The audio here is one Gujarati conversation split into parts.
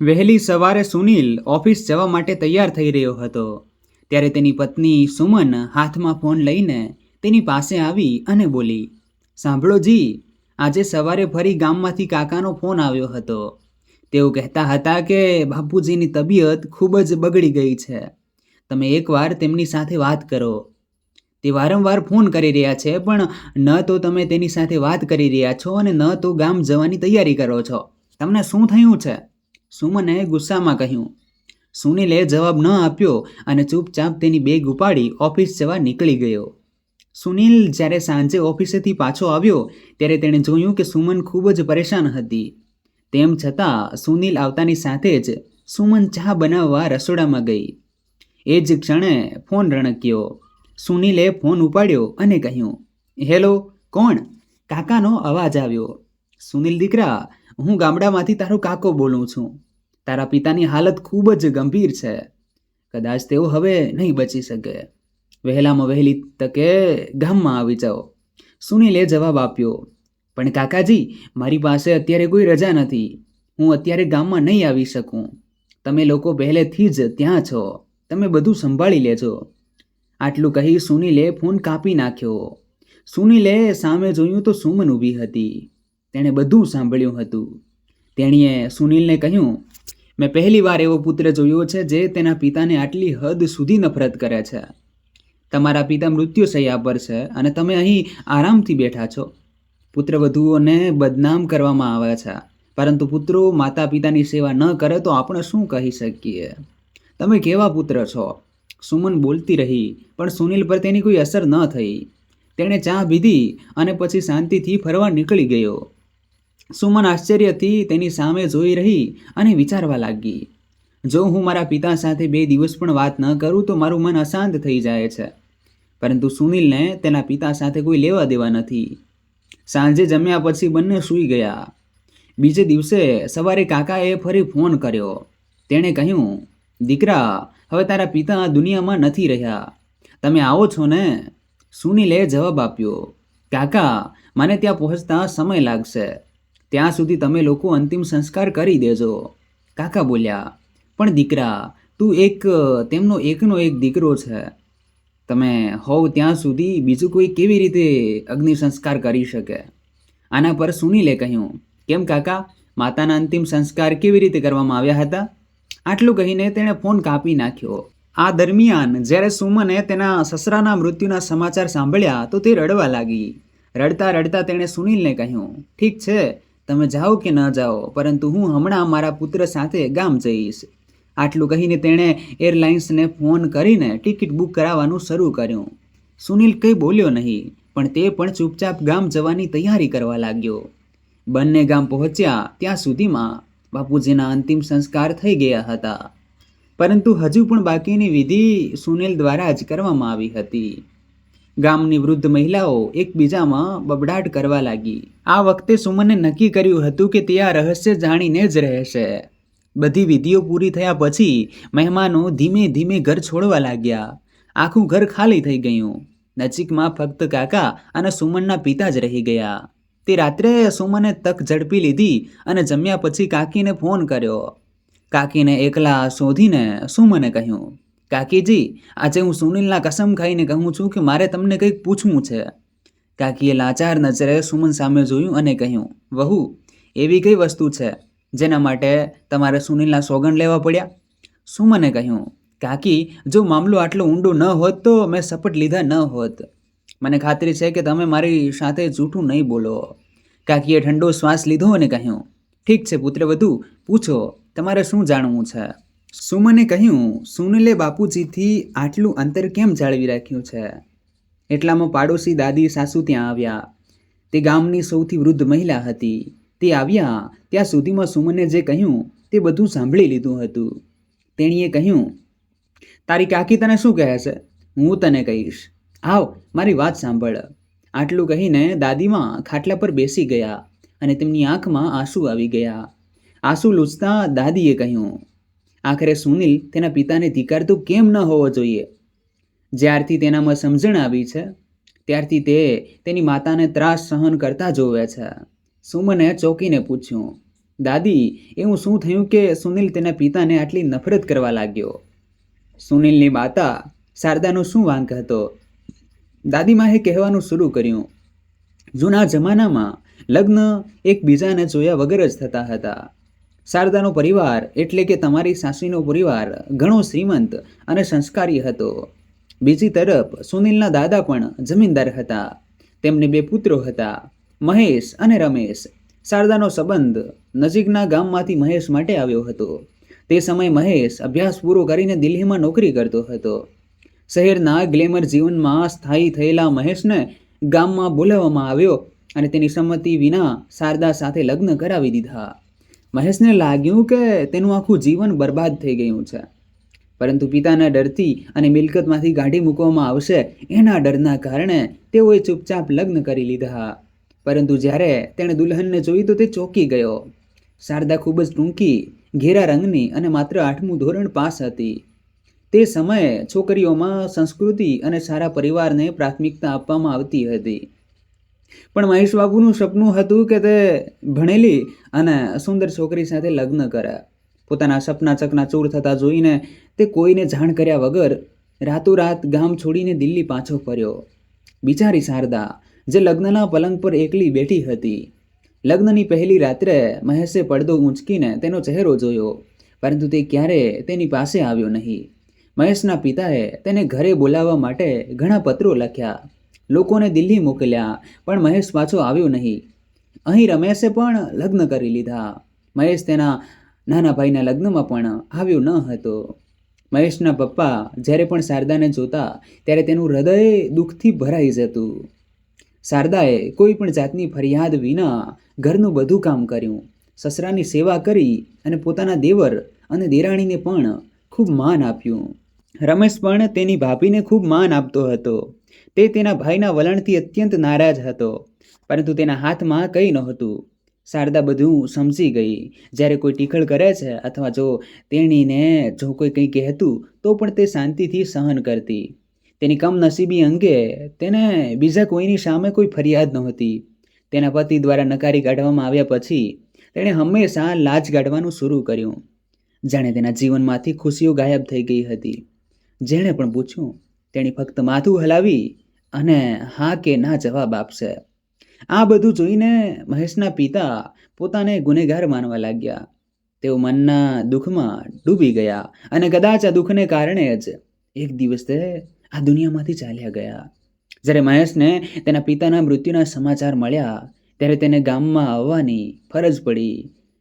વહેલી સવારે સુનિલ ઓફિસ જવા માટે તૈયાર થઈ રહ્યો હતો. ત્યારે તેની પત્ની સુમન હાથમાં ફોન લઈને તેની પાસે આવી અને બોલી, સાંભળો જી, આજે સવારે ફરી ગામમાંથી કાકાનો ફોન આવ્યો હતો. તેઓ કહેતા હતા કે બાપુજીની તબિયત ખૂબ જ બગડી ગઈ છે. તમે એકવાર તેમની સાથે વાત કરો. તે વારંવાર ફોન કરી રહ્યા છે, પણ ન તો તમે તેની સાથે વાત કરી રહ્યા છો અને ન તો ગામ જવાની તૈયારી કરો છો. તમને શું થયું છે? સુમને ગુસ્સામાં કહ્યું, સુનિલે જવાબ ન આપ્યો અને ચૂપચાપ તેની બેગ ઉપાડી ઓફિસ જવા નીકળી ગયો. સુનિલ જ્યારે સાંજે ઓફિસેથી પાછો આવ્યો, ત્યારે તેણે જોયું કે સુમન ખૂબ જ પરેશાન હતી. તેમ છતાં, સુનિલ આવતાની સાથે જ સુમન ચા બનાવવા રસોડામાં ગઈ. એ જ ક્ષણે ફોન રણક્યો. સુનિલે ફોન ઉપાડ્યો અને કહ્યું, હેલો, કોણ? કાકાનો અવાજ આવ્યો. સુનિલ દીકરા હું ગામડામાંથી તારો કાકો બોલું છું. તારા પિતાની હાલત ખૂબ જ ગંભીર છે. કદાચ તેઓ હવે નહીં બચી શકે. વહેલામાં વહેલી તકે ગામમાં આવી જાઓ. સુનિલે જવાબ આપ્યો. પણ કાકાજી, મારી પાસે અત્યારે કોઈ રજા નથી. હું અત્યારે ગામમાં નહીં આવી શકું. તમે લોકો પહેલેથી જ ત્યાં છો. તમે બધું સંભાળી લેજો. આટલું કહી સુનિલે ફોન કાપી નાખ્યો. સુનિલે સામે જોયું તો સુમન ઊભી હતી. તેણે બધું સાંભળ્યું હતું. તેણીએ સુનિલને કહ્યું, મેં પહેલી વાર એવો પુત્ર જોયો છે જે તેના પિતાને આટલી હદ સુધી નફરત કરે છે. તમારા પિતા મૃત્યુશૈયા પર છે અને તમે અહીં આરામથી બેઠા છો. પુત્રવધુઓને બદનામ કરવામાં આવે છે. પરંતુ પુત્રો માતા પિતાની સેવા ન કરે તો આપણે શું કહી શકીએ? તમે કેવા પુત્ર છો? સુમન બોલતી રહી, પણ સુનિલ પર તેની કોઈ અસર ન થઈ. તેણે ચા પીધી અને પછી શાંતિથી ફરવા નીકળી ગયો. સુમન આશ્ચર્યથી તેની સામે જોઈ રહી અને વિચારવા લાગી, જો હું મારા પિતા સાથે બે દિવસ પણ વાત ન કરું તો મારું મન અશાંત થઈ જાય છે. પરંતુ સુનિલને તેના પિતા સાથે કોઈ લેવા દેવા નથી. સાંજે જમ્યા પછી બંને સૂઈ ગયા. બીજે દિવસે સવારે કાકાએ ફરી ફોન કર્યો. તેણે કહ્યું, દીકરા, હવે તારા પિતા દુનિયામાં નથી રહ્યા. તમે આવો છો ને? સુનિલે જવાબ આપ્યો, કાકા, મને ત્યાં પહોંચતા સમય લાગશે. ત્યાં સુધી તમે લોકો અંતિમ સંસ્કાર કરી દેજો. કાકા બોલ્યા, પણ દીકરા, તું એક, તેમનો એકનો એક દીકરો છે. તમે હોવ ત્યાં સુધી બીજું કોઈ કેવી રીતે અગ્નિ સંસ્કાર કરી શકે? આના પર સુનિલે કહ્યું, કેમ કાકા, માતાના અંતિમ સંસ્કાર કેવી રીતે કરવામાં આવ્યા હતા? આટલું કહીને તેણે ફોન કાપી નાખ્યો. આ દરમિયાન જ્યારે સુમને તેના સસરાના મૃત્યુના સમાચાર સાંભળ્યા તો તે રડવા લાગી. રડતા રડતા તેણે સુનિલને કહ્યું, ઠીક છે તમે જાઓ કે ન જાઓ, પરંતુ હું હમણાં મારા પુત્ર સાથે ગામ જઈશ. આટલું કહીને તેણે એરલાઇન્સને ફોન કરીને ટિકિટ બુક કરાવવાનું શરૂ કર્યું. સુનિલ કંઈ બોલ્યો નહીં, પણ તે પણ ચૂપચાપ ગામ જવાની તૈયારી કરવા લાગ્યો. બંને ગામ પહોંચ્યા ત્યાં સુધીમાં બાપુજીના અંતિમ સંસ્કાર થઈ ગયા હતા. પરંતુ હજુ પણ બાકીની વિધિ સુનિલ દ્વારા જ કરવામાં આવી હતી. ગામની વૃદ્ધ મહિલાઓ એકબીજામાં બબડાટ કરવા લાગી. આ વખતે સુમને નક્કી કર્યું હતું કે તે આ રહસ્ય જાણીને જ રહેશે. બધી વિધિઓ પૂરી થયા પછી મહેમાનો ધીમે ધીમે ઘર છોડવા લાગ્યા. આખું ઘર ખાલી થઈ ગયું. નજીકમાં ફક્ત કાકા અને સુમનના પિતા જ રહી ગયા. તે રાત્રે સુમને તક ઝડપી લીધી અને જમ્યા પછી કાકીને ફોન કર્યો. કાકીને એકલા શોધીને સુમને કહ્યું કાકીજી, આજે હું સુનિલના કસમ ખાઈને કહું છું કે મારે તમને કંઈક પૂછવું છે. કાકીએ લાચાર નજરે સુમન સામે જોયું અને કહ્યું, વહુ, એવી કઈ વસ્તુ છે જેના માટે તમારે સુનિલના સોગંદ લેવા પડ્યા? સુમને કહ્યું, કાકી, જો મામલો આટલો ઊંડો ન હોત તો મેં શપથ લીધા ન હોત. મને ખાતરી છે કે તમે મારી સાથે જૂઠું નહીં બોલો. કાકીએ ઠંડો શ્વાસ લીધો અને કહ્યું, ઠીક છે પુત્ર, વધુ પૂછો, તમારે શું જાણવું છે? સુમને કહ્યું, સુનિલે બાપુજીથી આટલું અંતર કેમ જાળવી રાખ્યું છે? એટલામાં પાડોશી દાદી સાસુ ત્યાં આવ્યા. તે ગામની સૌથી વૃદ્ધ મહિલા હતી. તે આવ્યા, ત્યાં સુધીમાં સુમને જે કહ્યું, તે બધું સાંભળી લીધું હતું. તેણીએ કહ્યું, તારી કાકી તને શું કહે છે? હું તને કહીશ. આવ, મારી વાત સાંભળ. આટલું કહીને દાદીમાં ખાટલા પર બેસી ગયા અને તેમની આંખમાં આંસુ આવી ગયા. આંસુ લૂછતા દાદીએ કહ્યું આખરે સુનિલ તેના પિતાને ધિકારતો કેમ ન હોવો જોઈએ? જ્યારથી તેનામાં સમજણ આવી છે, ત્યારથી તે તેની માતાને ત્રાસ સહન કરતા જોવે છે. સુમને ચોકીને પૂછ્યું, દાદી, એવું શું થયું કે સુનિલ તેના પિતાને આટલી નફરત કરવા લાગ્યો? સુનિલની માતા શારદાનો શું વાંક હતો? દાદીમાએ કહેવાનું શરૂ કર્યું. જૂના જમાનામાં લગ્ન એકબીજાને જોયા વગર જ થતા હતા. શારદાનો પરિવાર એટલે કે તમારી સાસરીનો પરિવાર ઘણો શ્રીમંત અને સંસ્કારી હતો. બીજી તરફ સુનિલના દાદા પણ જમીનદાર હતા. તેમને બે પુત્રો હતા, મહેશ અને રમેશ. શારદાનો સંબંધ નજીકના ગામમાંથી મહેશ માટે આવ્યો હતો. તે સમયે મહેશ અભ્યાસ પૂરો કરીને દિલ્હીમાં નોકરી કરતો હતો. શહેરના ગ્લેમર જીવનમાં સ્થાયી થયેલા મહેશને ગામમાં બોલાવવામાં આવ્યો અને તેની સંમતિ વિના શારદા સાથે લગ્ન કરાવી દીધા. મહેશને લાગ્યું કે તેનું આખું જીવન બરબાદ થઈ ગયું છે. પરંતુ પિતાના ડરથી અને મિલકતમાંથી કાઢી મૂકવામાં આવશે એના ડરના કારણે તેઓએ ચૂપચાપ લગ્ન કરી લીધા. પરંતુ જ્યારે તેણે દુલ્હનને જોઈ તો તે ચોંકી ગયો. શારદા ખૂબ જ ટૂંકી, ઘેરા રંગની અને માત્ર આઠમું ધોરણ પાસ હતી. તે સમયે છોકરીઓમાં સંસ્કૃતિ અને સારા પરિવારને પ્રાથમિકતા આપવામાં આવતી હતી. પણ મહેશ બાબુનું સપનું હતું કે તે ભણેલી અને સુંદર છોકરી સાથે લગ્ન કરે પોતાના સપના ચકના ચૂર થતા જોઈને તે કોઈને જાણ કર્યા વગર રાતોરાત ગામ છોડીને દિલ્હી પાછો ફર્યો. બિચારી શારદા, જે લગ્નના પલંગ પર એકલી બેઠી હતી. લગ્નની પહેલી રાત્રે મહેશે પડદો ઊંચકીને તેનો ચહેરો જોયો, પરંતુ તે ક્યારે તેની પાસે આવ્યો નહીં. મહેશના પિતાએ તેને ઘરે બોલાવવા માટે ઘણા પત્રો લખ્યા. લોકોને દિલ્હી મોકલ્યા, પણ મહેશ પાછો આવ્યો નહીં. અહીં રમેશે પણ લગ્ન કરી લીધા. મહેશ તેના નાના ભાઈના લગ્નમાં પણ આવ્યો ન હતો. મહેશના પપ્પા જ્યારે પણ શારદાને જોતા, ત્યારે તેનું હૃદય દુઃખથી ભરાઈ જતું. શારદાએ કોઈ પણ જાતની ફરિયાદ વિના ઘરનું બધું કામ કર્યું. સસરાની સેવા કરી અને પોતાના દેવર અને દેરાણીને પણ ખૂબ માન આપ્યું. રમેશ પણ તેની ભાભીને ખૂબ માન આપતો હતો. તે તેના ભાઈના વલણથી અત્યંત નારાજ હતો, પરંતુ તેના હાથમાં કંઈ નહોતું. શારદા બધું સમજી ગઈ. જ્યારે કોઈ ટીખળ કરે છે અથવા જો તેણીને જો કોઈ કંઈ કહેતું, તો પણ તે શાંતિથી સહન કરતી. તેની કમનસીબી અંગે તેને બીજા કોઈની સામે કોઈ ફરિયાદ નહોતી. તેના પતિ દ્વારા નકારી કાઢવામાં આવ્યા પછી તેણે હંમેશા લાજ કાઢવાનું શરૂ કર્યું. જાણે તેના જીવનમાંથી ખુશીઓ ગાયબ થઈ ગઈ હતી. જેણે પણ પૂછ્યું, તેણે ફક્ત માથું હલાવી અને હા કે ના જવાબ આપશે. આ બધું જોઈને મહેશના પિતા પોતાને ગુનેગાર માનવા લાગ્યા. તેઓ મનના દુઃખમાં ડૂબી ગયા અને કદાચ આ દુઃખને કારણે જ એક દિવસ તે આ દુનિયામાંથી ચાલ્યા ગયા. જ્યારે મહેશને તેના પિતાના મૃત્યુના સમાચાર મળ્યા, ત્યારે તેને ગામમાં આવવાની ફરજ પડી,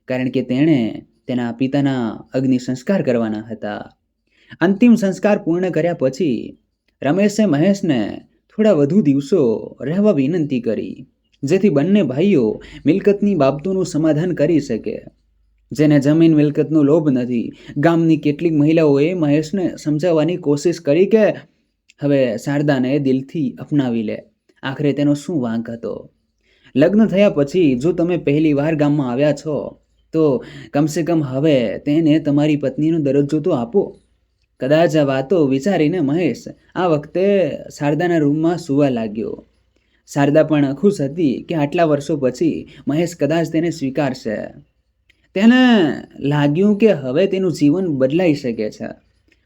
કારણ કે તેણે તેના પિતાના અગ્નિ સંસ્કાર કરવાના હતા. અંતિમ સંસ્કાર પૂર્ણ કર્યા પછી રમેશે મહેશને થોડા વધુ દિવસો રહેવા વિનંતી કરી, જેથી બંને ભાઈઓ મિલકતની બાબતોનું સમાધાન કરી શકે. જેને જમીન મિલકતનો લોભ નથી, ગામની કેટલીક મહિલાઓએ મહેશને સમજાવવાની કોશિશ કરી કે, હવે શારદાને દિલથી અપનાવી લે. આખરે તેનો શું વાંક હતો? લગ્ન થયા પછી જો તમે પહેલી વાર ગામમાં આવ્યા છો, તો કમસે કમ હવે તેને તમારી પત્નીનો દરજ્જો તો આપો. કદાચ આ વાતો વિચારીને મહેશ આ વખતે શારદાના રૂમમાં સૂવા લાગ્યો. શારદા પણ ખુશ હતી કે આટલા વર્ષો પછી મહેશ કદાચ તેને સ્વીકારશે. તેને લાગ્યું કે હવે તેનું જીવન બદલાઈ શકે છે.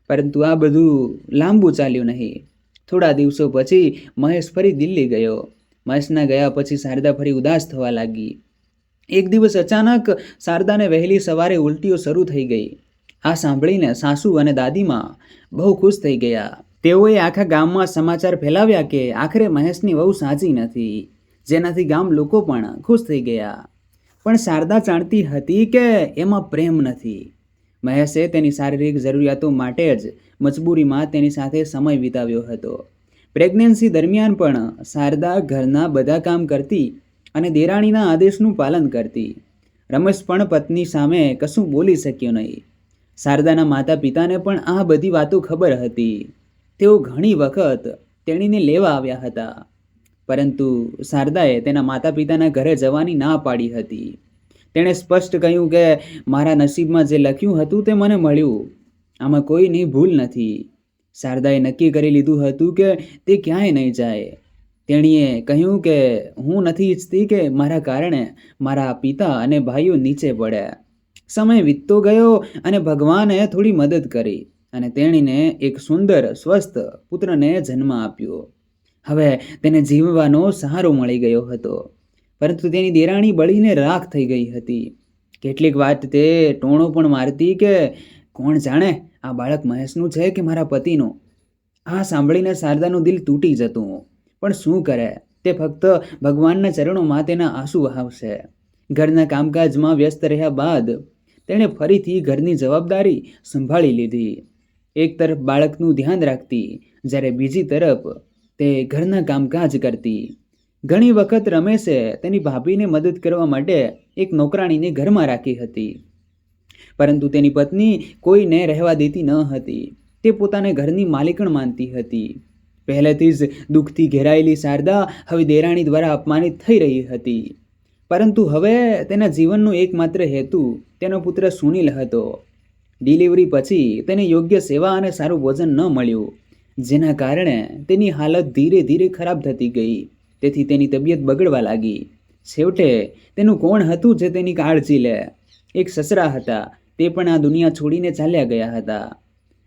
પરંતુ આ બધું લાંબુ ચાલ્યું નહીં. થોડા દિવસો પછી મહેશ ફરી દિલ્હી ગયો. મહેશના ગયા પછી શારદા ફરી ઉદાસ થવા લાગી. એક દિવસ અચાનક શારદાને વહેલી સવારે ઉલટીઓ શરૂ થઈ ગઈ. આ સાંભળીને સાસુ અને દાદીમાં બહુ ખુશ થઈ ગયા. તેઓએ આખા ગામમાં સમાચાર ફેલાવ્યા કે આખરે મહેશની વહુ સાચી નથી, જેનાથી ગામ લોકો પણ ખુશ થઈ ગયા. પણ શારદા જાણતી હતી કે એમાં પ્રેમ નથી. મહેશે તેની શારીરિક જરૂરિયાતો માટે જ મજબૂરીમાં તેની સાથે સમય વિતાવ્યો હતો. પ્રેગ્નન્સી દરમિયાન પણ શારદા ઘરના બધા કામ કરતી અને દેરાણીના આદેશનું પાલન કરતી. રમેશ પણ પત્ની સામે કશું બોલી શક્યો નહીં. શારદાના માતા પિતાને પણ આ બધી વાતો ખબર હતી. તેઓ ઘણી વખત તેણીને લેવા આવ્યા હતા. પરંતુ શારદાએ તેના માતા પિતાના ઘરે જવાની ના પાડી હતી. તેણે સ્પષ્ટ કહ્યું કે, મારા નસીબમાં જે લખ્યું હતું તે મને મળ્યું. આમાં કોઈની ભૂલ નથી. શારદાએ નક્કી કરી લીધું હતું કે તે ક્યાંય નહીં જાય. તેણીએ કહ્યું કે, હું નથી ઈચ્છતી કે મારા કારણે મારા પિતા અને ભાઈઓ નીચે પડ્યા સમય વીતતો ગયો અને ભગવાને થોડી મદદ કરી અને તેણીને એક સુંદર, સ્વસ્થ પુત્રને જન્મ આપ્યો. હવે તેને જીવવાનો સહારો મળી ગયો હતો. પરંતુ તેની દેરાણી બળીને રાખ થઈ ગઈ હતી. કેટલીક વાત તે ટોણો પણ મારતી કે, કોણ જાણે આ બાળક મહેશનું છે કે મારા પતિનું? આ સાંભળીને શારદાનું દિલ તૂટી જતું. પણ શું કરે? તે ફક્ત ભગવાનના ચરણોમાં તેના આંસુ વહાવશે. ઘરના કામકાજમાં વ્યસ્ત રહ્યા બાદ તેણે ફરીથી ઘરની જવાબદારી સંભાળી લીધી. એક તરફ બાળકનું ધ્યાન રાખતી, જ્યારે બીજી તરફ તે ઘરના કામકાજ કરતી. ઘણી વખત રમેશે તેની ભાભીને મદદ કરવા માટે એક નોકરાણીને ઘરમાં રાખી હતી. પરંતુ તેની પત્ની કોઈને રહેવા દેતી ન હતી. તે પોતાને ઘરની માલિકણ માનતી હતી. પહેલેથી જ દુઃખથી ઘેરાયેલી શારદા હવે દેરાણી દ્વારા અપમાનિત થઈ રહી હતી. પરંતુ હવે તેના જીવનનો એકમાત્ર હેતુ તેનો પુત્ર સુનિલ હતો. ડિલિવરી પછી તેને યોગ્ય સેવા અને સારું ભોજન ન મળ્યું, જેના કારણે તેની હાલત ધીરે ધીરે ખરાબ થતી ગઈ. તેથી તેની તબિયત બગડવા લાગી. છેવટે તેનું કોણ હતું જે તેની કાળજી લે? એક સસરા હતા, તે પણ આ દુનિયા છોડીને ચાલ્યા ગયા હતા.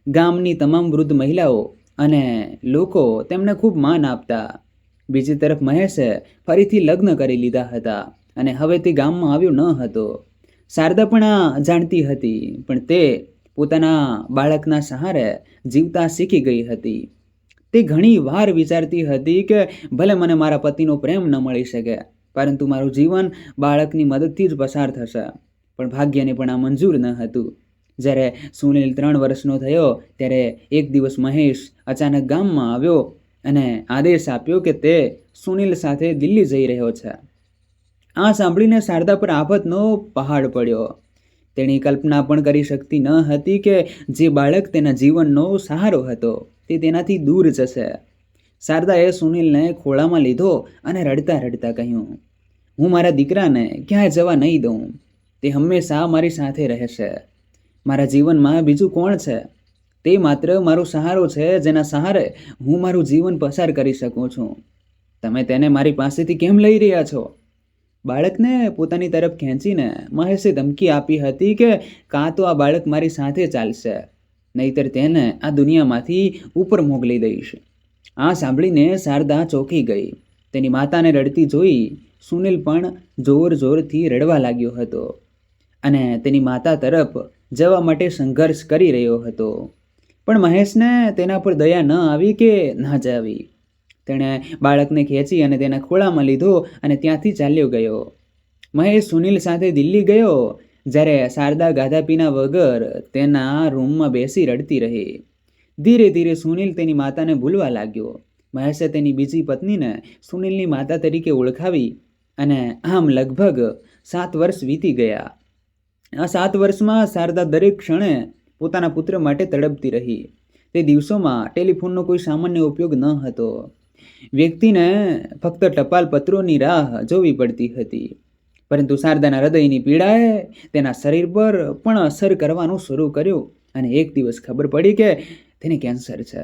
ગામની તમામ વૃદ્ધ મહિલાઓ અને લોકો તેમને ખૂબ માન આપતા. બીજી તરફ મહેશે ફરીથી લગ્ન કરી લીધા હતા. અને હવે તે ગામમાં આવ્યો ન હતો. શારદા પણ આ જાણતી હતી, પણ તે પોતાના બાળકના સહારે જીવતા શીખી ગઈ હતી. તે ઘણી વાર વિચારતી હતી કે ભલે મને મારા પતિનો પ્રેમ ન મળી શકે, પરંતુ મારું જીવન બાળકની મદદથી જ પસાર થશે. પણ ભાગ્યને પણ આ મંજૂર ન હતું. જ્યારે સુનિલ ત્રણ વર્ષનો થયો, ત્યારે એક દિવસ મહેશ અચાનક ગામમાં આવ્યો અને આદેશ આપ્યો કે તે સુનિલ સાથે દિલ્હી જઈ રહ્યો છે. આ સાંભળીને શારદા પર આફતનો પહાડ પડ્યો. તેણી કલ્પના પણ કરી શકતી ન હતી કે જે બાળક તેના જીવનનો સહારો હતો, તે તેનાથી દૂર જશે. શારદાએ સુનિલને ખોળામાં લીધો અને રડતા રડતા કહ્યું, હું મારા દીકરાને ક્યાંય જવા નહીં દઉં. તે હંમેશા મારી સાથે રહેશે. મારા જીવનમાં બીજું કોણ છે? તે માત્ર મારો સહારો છે જેના સહારે હું મારું જીવન પસાર કરી શકું છું. તમે તેને મારી પાસેથી કેમ લઈ રહ્યા છો? બાળકને પોતાની તરફ ખેંચીને મહેશે ધમકી આપી હતી કે કાં તો આ બાળક મારી સાથે ચાલશે, નહીતર તેને આ દુનિયામાંથી ઉપર મોકલી દઈશ. આ સાંભળીને શારદા ચોંકી ગઈ. તેની માતાને રડતી જોઈ સુનિલ પણ જોર જોરથી રડવા લાગ્યો હતો અને તેની માતા તરફ જવા માટે સંઘર્ષ કરી રહ્યો હતો. પણ મહેશને તેના પર દયા ન આવી કે ના જ આવી તેણે બાળકને ખેંચી અને તેના ખોળામાં લીધો અને ત્યાંથી ચાલ્યો ગયો. મહેશ સુનિલ સાથે દિલ્હી ગયો, જ્યારે શારદા ગાધા પીના વગર તેના રૂમમાં બેસી રડતી રહી. ધીરે ધીરે સુનિલ તેની માતાને ભૂલવા લાગ્યો. મહેશે તેની બીજી પત્નીને સુનિલની માતા તરીકે ઓળખાવી અને આમ લગભગ સાત વર્ષ વીતી ગયા. આ સાત વર્ષમાં શારદા દરેક ક્ષણે પોતાના પુત્ર માટે તડપતી રહી. તે દિવસોમાં ટેલિફોનનો કોઈ સામાન્ય ઉપયોગ ન હતો. વ્યક્તિને ફક્ત ટપાલ પત્રોની રાહ જોવી પડતી હતી. પરંતુ શારદાના હૃદયની પીડાએ તેના શરીર પર પણ અસર કરવાનું શરૂ કર્યું અને એક દિવસ ખબર પડી કે તેને કેન્સર છે.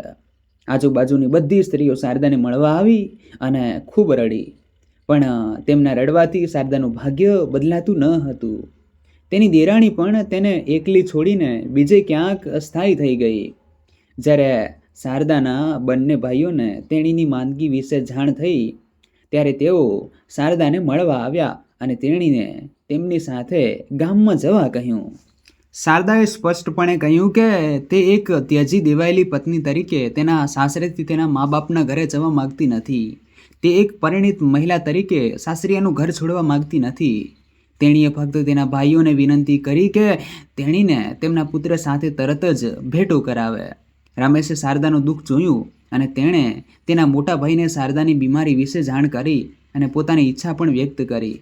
આજુબાજુની બધી સ્ત્રીઓ શારદાને મળવા આવી અને ખૂબ રડી. પણ તેમના રડવાથી શારદાનું ભાગ્ય બદલાતું ન હતું. તેની દેરાણી પણ તેને એકલી છોડીને બીજે ક્યાંક સ્થાયી થઈ ગઈ. જ્યારે શારદાના બંને ભાઈઓને તેણીની માંદગી વિશે જાણ થઈ, ત્યારે તેઓ શારદાને મળવા આવ્યા અને તેણીને તેમની સાથે ગામમાં જવા કહ્યું. શારદાએ સ્પષ્ટપણે કહ્યું કે તે એક ત્યજી દેવાયેલી પત્ની તરીકે તેના સાસરેથી તેના મા બાપના ઘરે જવા માગતી નથી. તે એક પરિણિત મહિલા તરીકે સાસરિયાનું ઘર છોડવા માગતી નથી. તેણીએ ફક્ત તેના ભાઈઓને વિનંતી કરી કે તેણીને તેમના પુત્ર સાથે તરત જ ભેટો કરાવે. રમેશે શારદાનું દુઃખ જોયું અને તેણે તેના મોટા ભાઈને શારદાની બીમારી વિશે જાણ કરી અને પોતાની ઈચ્છા પણ વ્યક્ત કરી.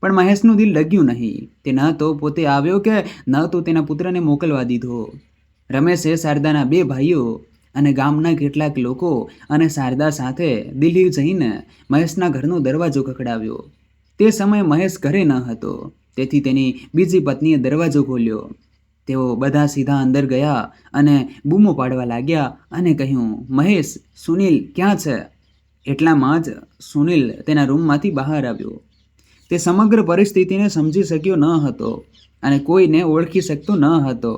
પણ મહેશનું દિલ ડગ્યું નહીં. તે ન તો પોતે આવ્યો કે ન તો તેના પુત્રને મોકલવા દીધો. રમેશે શારદાના બે ભાઈઓ અને ગામના કેટલાક લોકો અને શારદા સાથે દિલ્હી જઈને મહેશના ઘરનો દરવાજો ખખડાવ્યો. તે સમયે મહેશ ઘરે ન હતો. તેથી તેની બીજી પત્નીએ દરવાજો ખોલ્યો. તેઓ બધા સીધા અંદર ગયા અને બૂમો પાડવા લાગ્યા અને કહ્યું, મહેશ, સુનિલ ક્યાં છે? એટલામાં જ સુનિલ તેના રૂમમાંથી બહાર આવ્યો. તે સમગ્ર પરિસ્થિતિને સમજી શક્યો ન હતો અને કોઈને ઓળખી શકતો ન હતો.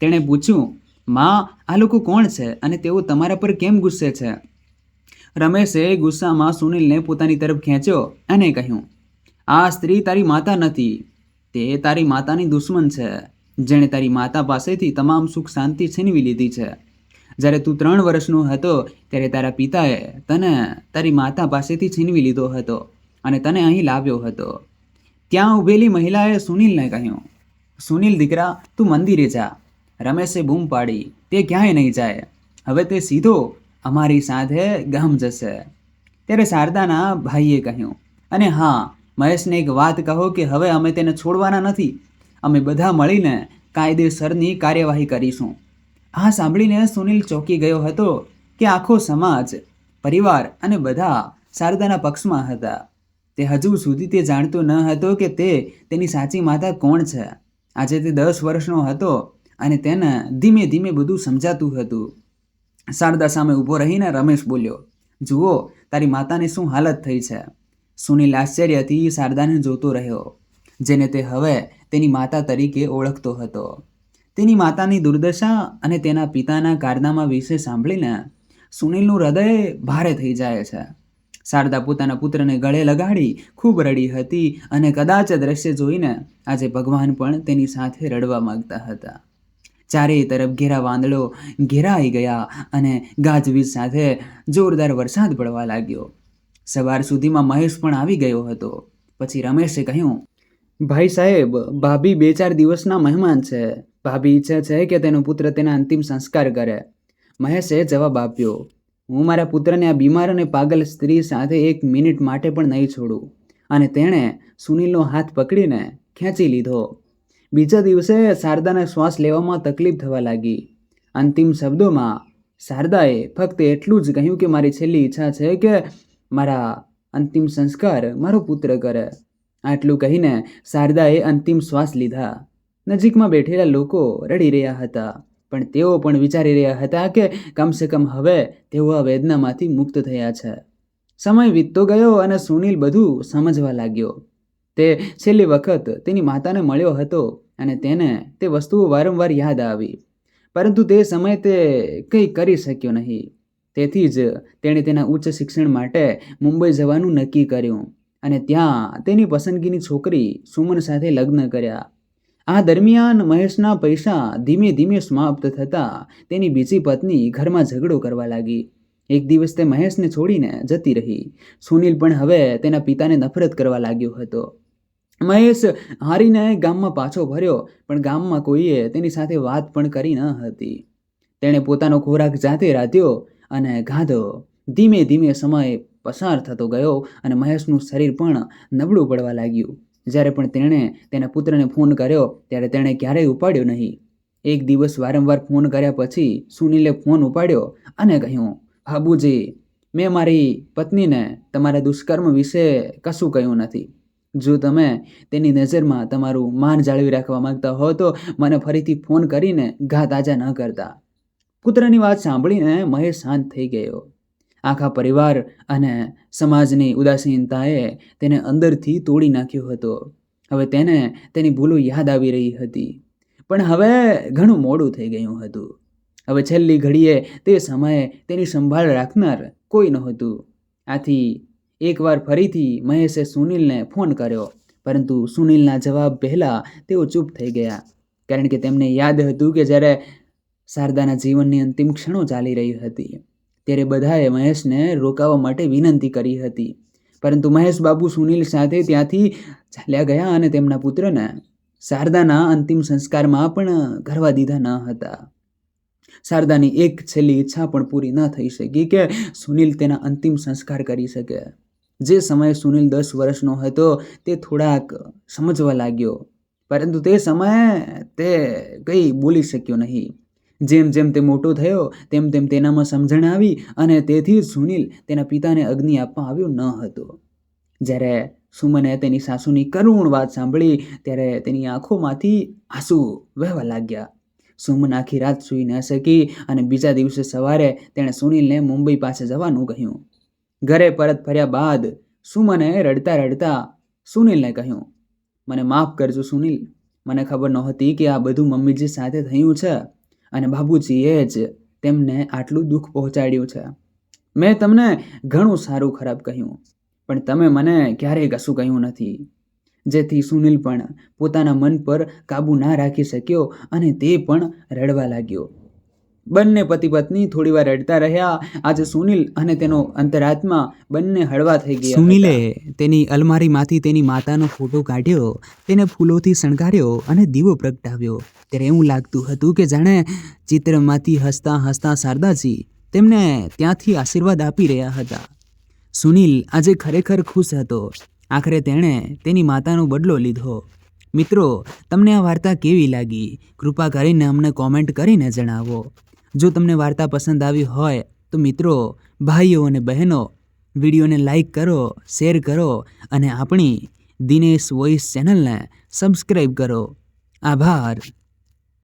તેણે પૂછ્યું, માં, આ લોકો કોણ છે અને તેઓ તમારા પર કેમ ગુસ્સે છે? રમેશે ગુસ્સામાં સુનિલને પોતાની તરફ ખેંચ્યો અને કહ્યું, આ સ્ત્રી તારી માતા નથી. તે તારી માતાની દુશ્મન છે. જેણે તારી માતા પાસેથી તમામ સુખ શાંતિ છીનવી લીધી છે. જ્યારે તું ત્રણ વર્ષનો હતો, ત્યારે તારા પિતાએ તને તારી માતા પાસેથી છીનવી લીધો હતો અને તને અહીં લાવ્યો હતો. ત્યાં ઊભેલી મહિલાએ સુનિલને કહ્યું, સુનિલ દીકરા, તું મંદિરે જા. રમેશે બૂમ પાડી. તે ક્યાંય નહીં જાય. હવે તે સીધો અમારી સાથે ગામ જશે. ત્યારે શારદાના ભાઈએ કહ્યું, અને હા, મહેશને એક વાત કહો કે હવે અમે તેને છોડવાના નથી. અમે બધા મળીને કાયદેસરની કાર્યવાહી કરીશું. આ સાંભળીને સુનિલ ચોંકી ગયો હતો કે આખો સમાજ, પરિવાર અને બધા શારદાના પક્ષમાં હતા. તે હજુ સુધી તે જાણતો ન હતો કે તે તેની સાચી માતા કોણ છે. આજે તે દસ વર્ષનો હતો અને તેને ધીમે ધીમે બધું સમજાતું હતું. શારદા સામે ઊભો રહીને રમેશ બોલ્યો, જુઓ, તારી માતાની શું હાલત થઈ છે? સુનિલ આશ્ચર્યથી શારદાને જોતો રહ્યો, જેને તે હવે તેની માતા તરીકે ઓળખતો હતો. તેની માતાની દુર્દશા અને તેના પિતાના કારનામા વિશે સાંભળીને સુનિલનું હૃદય ભારે થઈ જાય છે. શારદા પોતાના પુત્રને ગળે લગાડી ખૂબ રડી હતી અને કદાચ દ્રશ્ય જોઈને આજે ભગવાન પણ તેની સાથે રડવા માંગતા હતા. ચારેય તરફ ઘેરા વાંદળો ઘેરાઈ ગયા અને ગાજવીજ સાથે જોરદાર વરસાદ પડવા લાગ્યો. સવાર સુધીમાં મહેશ પણ આવી ગયો હતો. પછી રમેશે કહ્યું ભાઈ સાહેબ, ભાભી બે ચાર દિવસના મહેમાન છે. ભાભી ઈચ્છે છે કે તેનો પુત્ર તેના અંતિમ સંસ્કાર કરે. મહેશે જવાબ આપ્યો, હું મારા પુત્રને આ બીમાર અને પાગલ સ્ત્રી સાથે એક મિનિટ માટે પણ નહીં છોડું. અને તેણે સુનિલનો હાથ પકડીને ખેંચી લીધો. બીજા દિવસે શારદાને શ્વાસ લેવામાં તકલીફ થવા લાગી. અંતિમ શબ્દોમાં શારદાએ ફક્ત એટલું જ કહ્યું કે મારી છેલ્લી ઈચ્છા છે કે મારા અંતિમ સંસ્કાર મારો પુત્ર કરે. આટલું કહીને શારદાએ અંતિમ શ્વાસ લીધા. નજીકમાં બેઠેલા લોકો રડી રહ્યા હતા, પણ તેઓ પણ વિચારી રહ્યા હતા કે કમસે કમ હવે તેઓ આ વેદનામાંથી મુક્ત થયા છે. સમય વીતતો ગયો અને સુનિલ બધું સમજવા લાગ્યો. તે છેલ્લી વખત તેની માતાને મળ્યો હતો અને તેને તે વસ્તુઓ વારંવાર યાદ આવી. પરંતુ તે સમયે તે કંઈ કરી શક્યો નહીં. તેથી જ તેણે તેના ઉચ્ચ શિક્ષણ માટે મુંબઈ જવાનું નક્કી કર્યું. અને ત્યાં તેની પસંદગીની છોકરી સુમન સાથે લગ્ન કર્યા. આ દરમિયાન મહેશના પૈસા ધીમે ધીમે સમાપ્ત થતાં તેની બીજી પત્ની ઘરમાં ઝઘડો કરવા લાગી. એક દિવસ તે મહેશને છોડીને જતી રહી. સુનિલ પણ હવે તેના પિતાને નફરત કરવા લાગ્યો હતો. મહેશ હારીને ગામમાં પાછો ભર્યો પણ ગામમાં કોઈએ તેની સાથે વાત પણ કરી ન હતી. તેણે પોતાનો ખોરાક જાતે રાંધ્યો અને ગાધો. ધીમે ધીમે સમય પસાર થતો ગયો અને મહેશનું શરીર પણ નબળું પડવા લાગ્યું. જ્યારે પણ તેણે તેના પુત્રને ફોન કર્યો, ત્યારે તેણે ક્યારેય ઉપાડ્યો નહીં. એક દિવસ વારંવાર ફોન કર્યા પછી સુનિલે ફોન ઉપાડ્યો અને કહ્યું હાબુજી મેં મારી પત્નીને તમારા દુષ્કર્મ વિશે કશું કહ્યું નથી. જો તમે તેની નજરમાં તમારું માન જાળવી રાખવા માંગતા હો, તો મને ફરીથી ફોન કરીને ઘા તાજા ન કરતા. પુત્રની વાત સાંભળીને મહેશ શાંત થઈ ગયો. આખા પરિવાર અને સમાજની ઉદાસીનતાએ તેને અંદરથી તોડી નાખ્યો હતો. હવે તેને તેની ભૂલો યાદ આવી રહી હતી. પણ હવે ઘણું મોડું થઈ ગયું હતું. હવે છેલ્લી ઘડીએ તે સમયે તેની સંભાળ રાખનાર કોઈ નહોતું. આથી એકવાર ફરીથી મહેશે સુનિલને ફોન કર્યો, પરંતુ સુનિલના જવાબ પહેલાં તેઓ ચૂપ થઈ ગયા, કારણ કે તેમને યાદ હતું કે જ્યારે શારદાના જીવનની અંતિમ ક્ષણો ચાલી રહી હતી. ત્યારે બધાએ મહેશને રોકાવા માટે વિનંતી કરી હતી. પરંતુ મહેશ બાબુ સુનિલ સાથે ત્યાંથી ચાલ્યા ગયા અને તેમના પુત્રને શારદાના અંતિમ સંસ્કારમાં પણ કરવા દીધા ન હતા. શારદાની એક છેલ્લી ઈચ્છા પણ પૂરી ન થઈ શકી કે સુનિલ તેના અંતિમ સંસ્કાર કરી શકે. જે સમયે સુનિલ દસ વર્ષનો હતો, તે થોડાક સમજવા લાગ્યો. પરંતુ તે સમયે તે કંઈ બોલી શક્યો નહીં. જેમ જેમ તે મોટો થયો, તેમ તેમ તેનામાં સમજણ આવી અને તેથી સુનિલ તેના પિતાને અગ્નિ આપવા આવ્યો ન હતો. જ્યારે સુમને તેની સાસુની કરુણ વાત સાંભળી, ત્યારે તેની આંખોમાંથી આંસુ વહેવા લાગ્યા. સુમન આખી રાત સૂઈ ન શકી અને બીજા દિવસે સવારે તેણે સુનિલને મુંબઈ પાસે જવાનું કહ્યું. ઘરે પરત ફર્યા બાદ સુમને રડતા રડતા સુનિલને કહ્યું, મને માફ કરજો સુનિલ. મને ખબર નહોતી કે આ બધું મમ્મીજી સાથે થયું છે. અને બાબુજીએ જ તેમને આટલું દુઃખ પહોંચાડ્યું છે. મેં તમને ઘણું સારું ખરાબ કહ્યું, પણ તમે મને ક્યારેય કશું કહ્યું નથી. જેથી સુનિલ પણ પોતાના મન પર કાબૂ ના રાખી શક્યો અને તે પણ રડવા લાગ્યો. બંને પતિ પત્ની થોડી વાર રડતા રહ્યા. આજે સુનિલ અને તેનો અંતરાત્મા બંને હળવા થઈ ગયા સુનિલે તેની અલમારીમાંથી તેની માતાનો ફોટો કાઢ્યો તેને ફૂલોથી શણગાર્યો અને દીવો પ્રગટાવ્યો. ત્યારે એવું લાગતું હતું કે જાણે ચિત્રમાંથી હસતા હસતા શારદાજી તેમને ત્યાંથી આશીર્વાદ આપી રહ્યા હતા. સુનિલ આજે ખરેખર ખુશ હતો. આખરે તેણે તેની માતાનો બદલો લીધો. મિત્રો તમને આ વાર્તા કેવી લાગી? કૃપા કરીને અમને કોમેન્ટ કરીને જણાવો. જો તમને વાર્તા પસંદ આવી હોય તો મિત્રો, ભાઈઓ અને બહેનો, વિડીયોને લાઈક કરો, શેર કરો અને આપણી દિનેશ વોઇસ ચેનલને સબસ્ક્રાઈબ કરો. આભાર.